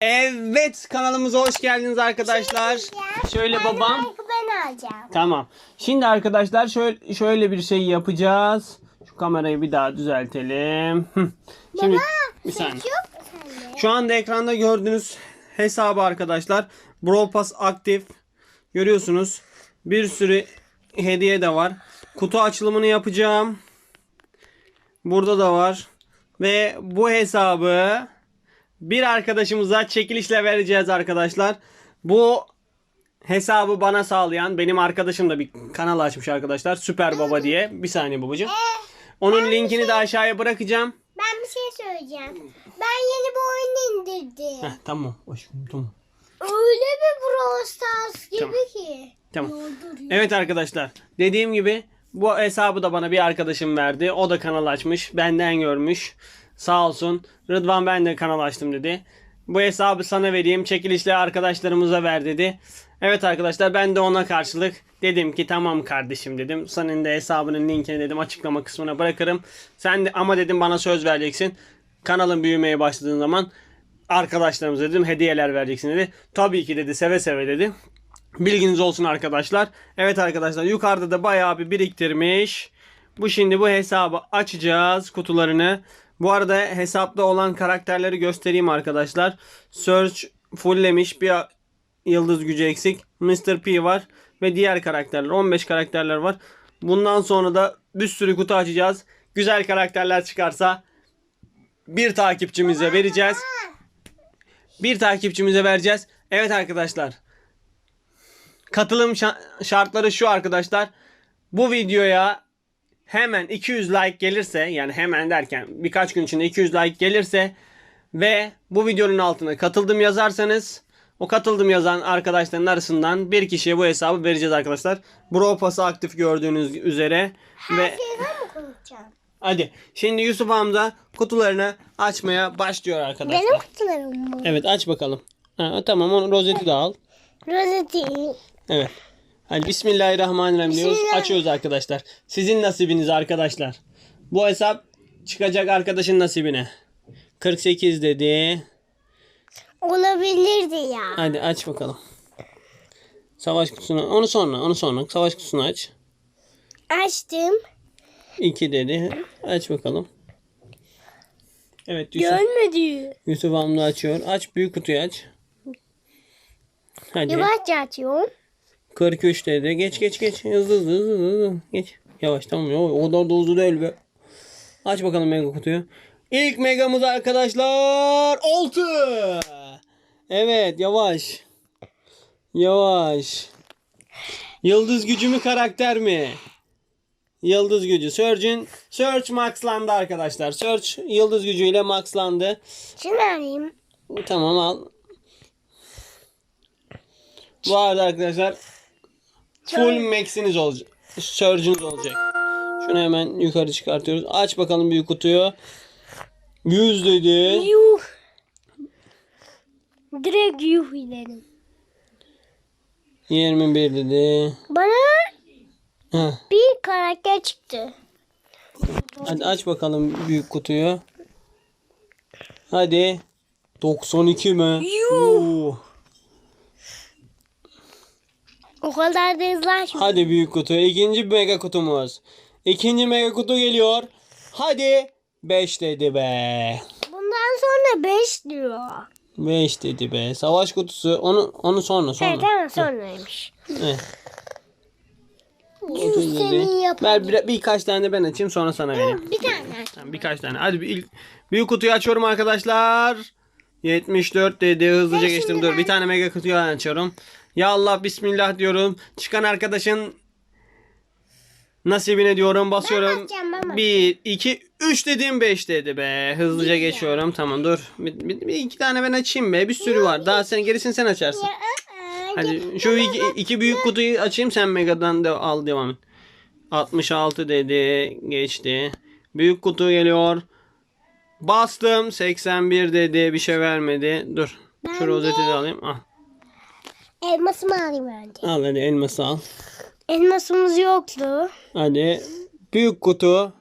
Evet kanalımıza hoş geldiniz arkadaşlar. Şöyle babam. Ben alacağım. Tamam. Şimdi arkadaşlar şöyle şöyle bir şey yapacağız. Şu kamerayı bir daha düzeltelim. Hı. Şimdi bir saniye. Şu anda ekranda gördüğünüz hesabı arkadaşlar. Brawl Pass aktif. Görüyorsunuz. Bir sürü hediye de var. Kutu açılımını yapacağım. Burada da var. Ve bu hesabı bir arkadaşımıza çekilişle vereceğiz arkadaşlar. Bu hesabı bana sağlayan benim arkadaşım da bir kanal açmış arkadaşlar. Süper Baba diye. Bir saniye babacığım. Onun linkini de aşağıya bırakacağım. Ben bir şey söyleyeceğim. Ben yeni bir oyun indirdim. Heh, tamam. Aşkım tamam. Öyle bir Brawl Stars gibi Tamam. ki. Tamam. Evet arkadaşlar. Dediğim gibi bu hesabı da bana bir arkadaşım verdi. O da kanal açmış. Benden görmüş. Sağ olsun. Rıdvan ben de kanal açtım dedi. Bu hesabı sana vereyim. Çekilişle arkadaşlarımıza ver dedi. Evet arkadaşlar ben de ona karşılık dedim ki tamam kardeşim dedim. Senin de hesabının linkini dedim açıklama kısmına bırakırım. Sen de ama dedim bana söz vereceksin. Kanalın büyümeye başladığın zaman arkadaşlarımıza dedim hediyeler vereceksin dedi. Tabii ki dedi seve seve dedi. Bilginiz olsun arkadaşlar. Evet arkadaşlar yukarıda da bayağı bir biriktirmiş. Bu şimdi bu hesabı açacağız kutularını. Bu arada hesapta olan karakterleri göstereyim arkadaşlar. Search fulllemiş bir yıldız gücü eksik. Mr. P var ve diğer karakterler 15 karakterler var. Bundan sonra da bir sürü kutu açacağız. Güzel karakterler çıkarsa bir takipçimize vereceğiz. Bir takipçimize vereceğiz. Evet arkadaşlar. Katılım şa- şartları şu arkadaşlar. Bu videoya hemen 200 like gelirse yani hemen derken birkaç gün içinde 200 like gelirse ve bu videonun altına katıldım yazarsanız o katıldım yazan arkadaşların arasından bir kişiye bu hesabı vereceğiz arkadaşlar. Bro Pass'ı aktif gördüğünüz üzere ve Şeyden mi konuşacağım? hadi şimdi Yusuf Hamza kutularını açmaya başlıyor arkadaşlar. Benim kutularım bu. Evet aç bakalım. Ha, tamam onu rozeti de al. Rozeti. Evet. Hadi Bismillahirrahmanirrahim diyoruz. Bismillah. Açıyoruz arkadaşlar. Sizin nasibiniz arkadaşlar. Bu hesap çıkacak arkadaşın nasibine. 48 dedi. Olabilirdi ya. Hadi aç bakalım. Savaş kutusunu. Onu sonra. Onu sonra. Savaş kutusunu aç. Açtım. 2 dedi. Aç bakalım. Evet Yusuf, Görmedi. Yusuf Hamdi açıyor. Aç büyük kutuyu aç. Hadi. Yavaşça açıyorum. 43 dedi. Geç geç geç. Hızlı hızlı hızlı hızlı. Geç. Yavaş tamam ya. O kadar da hızlı değil be. Aç bakalım mega kutuyu. İlk megamız arkadaşlar 6. Evet yavaş. Yavaş. Yıldız gücü mü karakter mi? Yıldız gücü. Surge'ün Search maxlandı arkadaşlar. Search yıldız gücüyle maxlandı. Şunu alayım. Tamam al. Bu arada arkadaşlar full max'iniz olacak. Surge'ünüz olacak. Şunu hemen yukarı çıkartıyoruz. Aç bakalım büyük kutuyu. 100 dedi. Yuh. Direkt yuh ilerim. 21 dedi. Bana Heh. bir karakter çıktı. Hadi aç bakalım büyük kutuyu. Hadi. 92 mi? Oo. O kadar da hızlı açma. Hadi büyük kutu. İkinci mega kutumuz. İkinci mega kutu geliyor. Hadi. 5 dedi be. Bundan sonra 5 diyor. 5 dedi be. Savaş kutusu. Onu onu sonra sonra. Evet tamam sonraymış. Evet. Yapın. Ver bir, birkaç tane ben açayım sonra sana vereyim. Bir tane. Tamam, birkaç tane. Hadi bir ilk büyük kutuyu açıyorum arkadaşlar. 74 dedi. Hızlıca geçtim. şimdi Dur ben- bir tane mega kutuyu açıyorum. Ya Allah bismillah diyorum. Çıkan arkadaşın nasibine diyorum. Basıyorum. bakacağım, ben 1 2 3 dedim 5 dedi be. Hızlıca geçiyorum. Tamam dur. Bir, bir, bir iki tane ben açayım be. Bir sürü var. Daha sen gerisini sen açarsın. Ya, aa, Hadi şu iki, iki büyük kutuyu açayım sen Mega'dan da al devam et. 66 dedi. Geçti. Büyük kutu geliyor. Bastım. 81 dedi. Bir şey vermedi. Dur. Şu rozeti de alayım. Al. Elmasımı alayım önce. Al hadi elması al. Elmasımız yoktu. Hadi. Büyük kutu.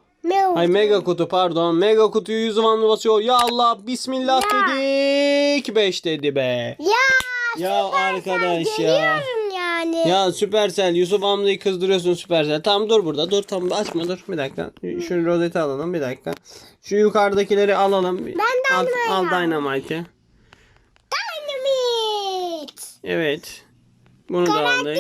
Ay mega kutu pardon. Mega kutuyu yüz vanlı basıyor. Ya Allah bismillah Ya. dedik. 5 dedi be. Ya Ya arkadaş ya. Yani. Ya Süpersel Yusuf Hamza'yı kızdırıyorsun Süpersel. Tamam dur burada. Dur tamam açma dur. Bir dakika. Şu rozeti alalım bir dakika. Şu yukarıdakileri alalım. Ben al, Dynamite al aldım. Dynamite'ı. Dynamite. Evet. Bunu da aldık.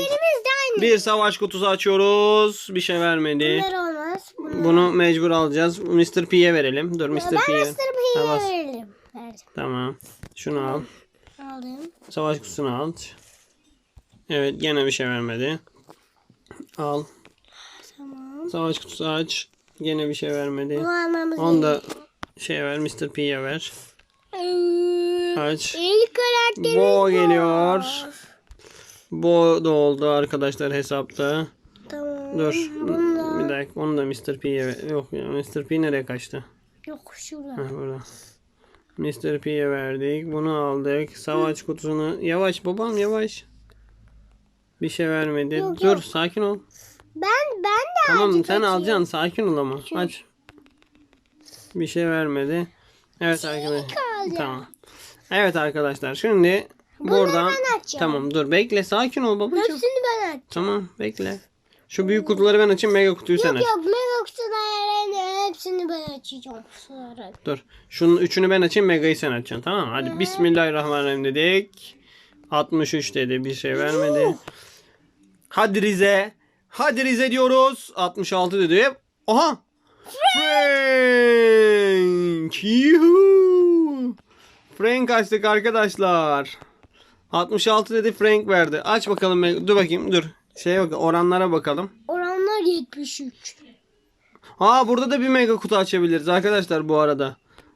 Bir savaş kutusu açıyoruz. Bir şey vermedi. Bunlar olmaz. Bunlar. Bunu mecbur alacağız. Mr. P'ye verelim. Dur Mr. Ben P'ye. Mr. P'ye verelim. Verdim. Tamam. Şunu al. Aldım. Savaş kutusunu al. Evet gene bir şey vermedi. Al. Tamam. Savaş kutusu aç. Gene bir şey vermedi. Onu da şey ver Mr. P'ye ver. Ee, Aç. İlk Bo geliyor. Bu da oldu arkadaşlar hesapta. Tamam. Dur. Bunlar. Bir dakika onu da Mr. P'ye ver. Yok ya Mr. P nereye kaçtı? Yok şurada. Heh, burada. Mr. P'ye verdik. Bunu aldık. Savaş kutusunu. Yavaş babam yavaş. Bir şey vermedi. Yok, Dur yok. sakin ol. Ben ben de Tamam azıcık sen açayım. alacaksın sakin ol ama. Şu- Aç. Bir şey vermedi. Evet arkadaşlar. kaldı. Tamam. Evet arkadaşlar şimdi buradan ben açacağım. tamam dur bekle sakin ol babacığım. Hepsini ben açacağım. Tamam bekle. Şu büyük kutuları ben açayım mega kutuyu sen Yok aç. yok mega kutuların hepsini ben açacağım. Sonra. Dur. Şunun üçünü ben açayım megayı sen açacaksın tamam mı? Hadi bismillahirrahmanirrahim dedik. 63 dedi bir şey vermedi. Hadi Rize. Hadi Rize diyoruz. 66 dedi. Aha. Frank. Yuhu. Frank açtık arkadaşlar. 66 dedi Frank verdi. Aç bakalım. Dur bakayım dur. Şeye bak oranlara bakalım. Oranlar 73. Aa burada da bir mega kutu açabiliriz arkadaşlar bu arada.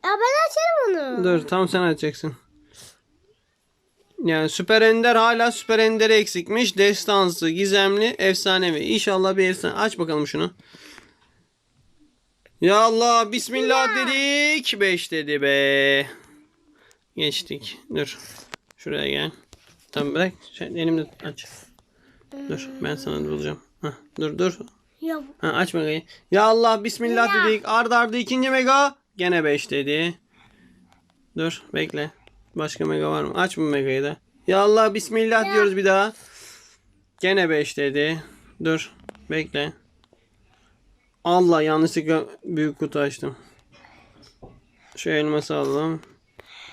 Ya ben açarım onu. Dur tam sen açacaksın. Yani Süper Ender hala Süper Ender'e eksikmiş. Destansı, gizemli, efsanevi. İnşallah bir efsane. Aç bakalım şunu. Ya Allah bismillah dedik. 5 dedi be. Geçtik. Dur. Şuraya gel. Tamam bırak. Şey, elimde aç. Dur ben sana bulacağım. Hah, dur dur. Ya Ha, aç megayı. Ya Allah bismillah Ya. dedik. Arda arda ikinci mega. Gene 5 dedi. Dur bekle. Başka mega var mı? Aç bu megayı da. Ya Allah bismillah diyoruz bir daha. Gene 5 dedi. Dur bekle. Allah yanlışlıkla büyük kutu açtım. Şu elması alalım.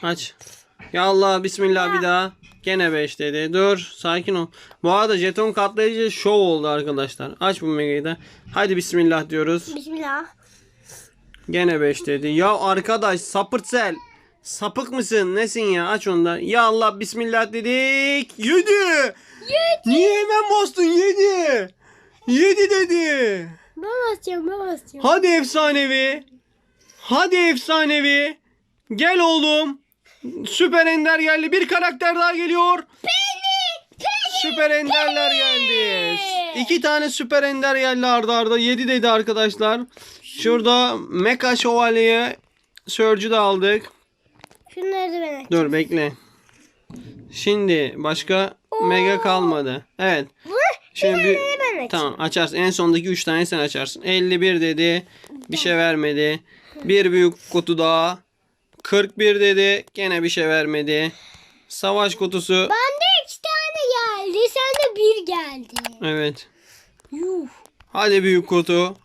Aç. Ya Allah bismillah bir daha. Gene 5 dedi. Dur sakin ol. Bu arada jeton katlayıcı şov oldu arkadaşlar. Aç bu megayı da. Hadi bismillah diyoruz. bismillah. Gene 5 dedi. Ya arkadaş sapırtsel. Sapık mısın? Nesin ya? Aç onu da. Ya Allah bismillah dedik. 7. Niye hemen bastın? 7. 7 dedi. Ben basacağım ben basacağım. Hadi efsanevi. Hadi efsanevi. Gel oğlum. Süper Ender geldi. Bir karakter daha geliyor. Süper Enderler geldi. İki tane Süper Ender geldi arda arda. 7 dedi arkadaşlar. Şurada Mecha Şövalye'ye Surge'ü de aldık. Şunları da ben açacağım. Dur bekle. Şimdi başka Mega kalmadı. Evet. Şimdi bir, ben açayım. tamam açarsın. En sondaki 3 tane sen açarsın. 51 dedi. Bir şey vermedi. Bir büyük kutu daha. 41 dedi. Gene bir şey vermedi. Savaş kutusu. Bende iki tane geldi. Sende bir geldi. Evet. Yuh. Hadi büyük kutu.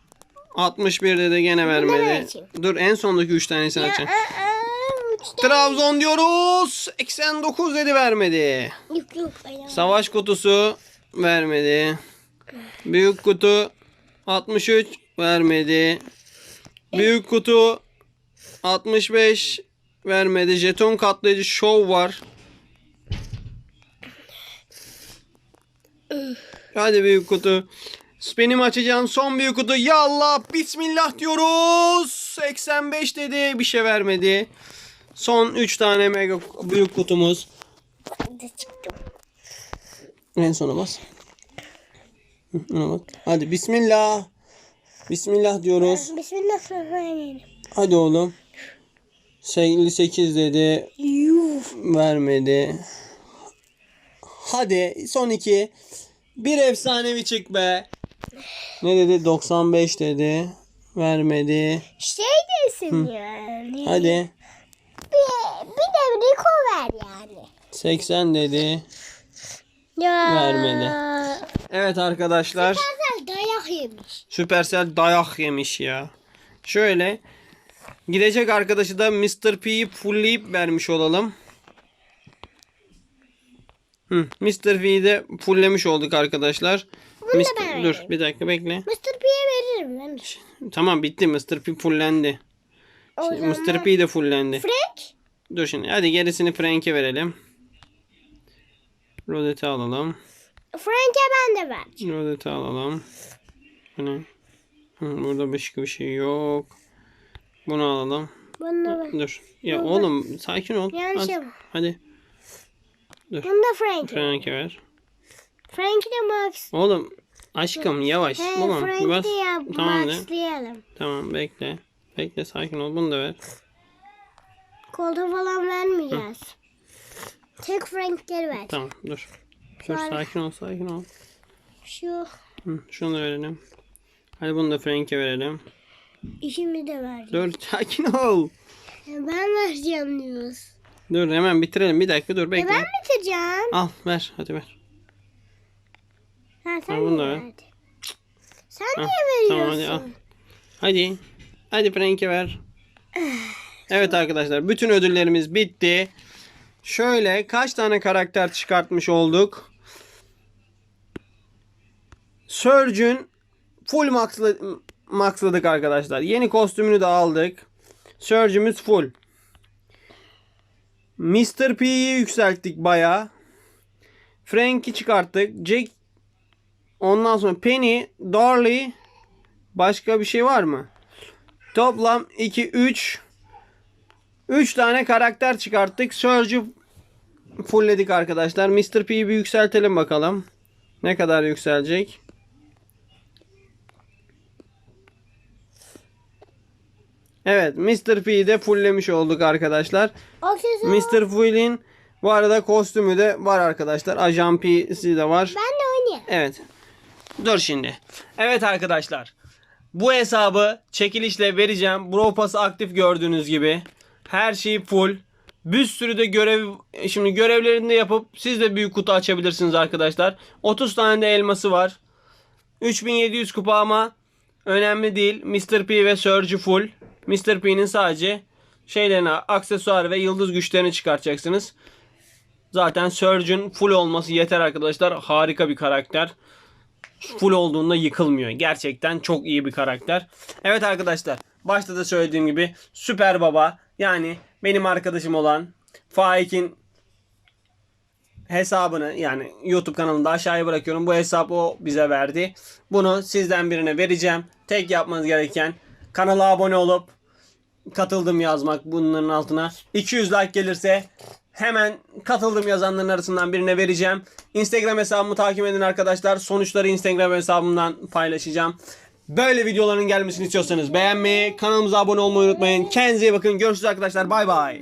61 dedi gene vermedi. açayım. Dur en sondaki 3 tanesini açın. Trabzon diyoruz. 89 dedi vermedi. Yok yok. Savaş kutusu vermedi. Büyük kutu 63 vermedi. Büyük kutu 65 vermedi. Jeton katlayıcı şov var. Hadi büyük kutu. Benim açacağım son büyük kutu. Ya Allah bismillah diyoruz. 85 dedi bir şey vermedi. Son 3 tane mega büyük kutumuz. de çıktım. En sona bas. Hı, Ona bak. Hadi bismillah. Bismillah diyoruz. Bismillahirrahmanirrahim. Hadi oğlum. 58 dedi. Yuh. Vermedi. Hadi son iki. Bir efsanevi çık be. Ne dedi? 95 dedi. Vermedi. Şey desin yani. Hadi. Bir, de Rico ver yani. 80 dedi. Ya. Vermedi. Evet arkadaşlar. Güzel dayak yemiş. Supercell dayak yemiş ya. Şöyle. Gidecek arkadaşı da Mr. P'yi fullleyip vermiş olalım. Hı, Mr. P'yi de fulllemiş olduk arkadaşlar. Bunu da Mr. ben Dur vereyim. bir dakika bekle. Mr. P'ye veririm ben. Tamam bitti Mr. P fullendi. O Şimdi zaman Mr. P de fullendi. Frank. Dur şimdi hadi gerisini Frank'e verelim. Rodet'i alalım. Frank'e ben de ver. Rodet'i alalım. Bu ne? Hı, burada başka bir şey yok. Bunu alalım. Bunu. Dur. Ya Baba. oğlum sakin ol. Yanlış Hadi. Hadi. Bunu da Frank'e. Frank'e ver. Frank'e de Max. Oğlum aşkım yavaş. He, Frank'e bas. ya Tamam de. Max'layalım. Tamam bekle. Bekle sakin ol. Bunu da ver. Kolda falan vermeyeceğiz. Tek Frank'leri ver. Tamam dur. Dur sakin ol sakin ol. Şu Hı, şunu da verelim. Hadi bunu da Frank'e verelim. işimi de ver. Dur sakin ol. Ben vereceğim diyoruz. Dur hemen bitirelim. Bir dakika dur bekle. ben bitireceğim. Al ver hadi ver. Ha Ha, sen bunu niye da ver. Sen Ha, niye tamam, veriyorsun? hadi al. Hadi. Hadi Frank'e ver. Evet arkadaşlar bütün ödüllerimiz bitti. Şöyle kaç tane karakter çıkartmış olduk? Surge'ün full maxla, maxladık arkadaşlar. Yeni kostümünü de aldık. Surge'ümüz full. Mr. P'yi yükselttik bayağı. Frank'i çıkarttık. Jack Ondan sonra Penny, Darley başka bir şey var mı? Toplam 2 3 3 tane karakter çıkarttık. Surge'ü fullledik arkadaşlar. Mr. P'yi bir yükseltelim bakalım. Ne kadar yükselecek? Evet, Mr. P'yi de fulllemiş olduk arkadaşlar. Mr. Full'in bu arada kostümü de var arkadaşlar. Ajan P'si de var. Ben de oynayayım. Evet. Dur şimdi. Evet arkadaşlar. Bu hesabı çekilişle vereceğim. Bro Pass'ı aktif gördüğünüz gibi. Her şey full. Bir sürü de görev şimdi görevlerini de yapıp siz de büyük kutu açabilirsiniz arkadaşlar. 30 tane de elması var. 3700 kupa ama önemli değil. Mr. P ve Surge full. Mr. P'nin sadece şeylerini, aksesuar ve yıldız güçlerini çıkartacaksınız. Zaten Surge'ün full olması yeter arkadaşlar. Harika bir karakter. Full olduğunda yıkılmıyor. Gerçekten çok iyi bir karakter. Evet arkadaşlar. Başta da söylediğim gibi Süper Baba yani benim arkadaşım olan Faik'in hesabını yani YouTube kanalında aşağıya bırakıyorum. Bu hesabı o bize verdi. Bunu sizden birine vereceğim. Tek yapmanız gereken kanala abone olup katıldım yazmak bunların altına. 200 like gelirse hemen katıldım yazanların arasından birine vereceğim. Instagram hesabımı takip edin arkadaşlar. Sonuçları Instagram hesabımdan paylaşacağım. Böyle videoların gelmesini istiyorsanız beğenmeyi, kanalımıza abone olmayı unutmayın. Kendinize iyi bakın. Görüşürüz arkadaşlar. Bay bay.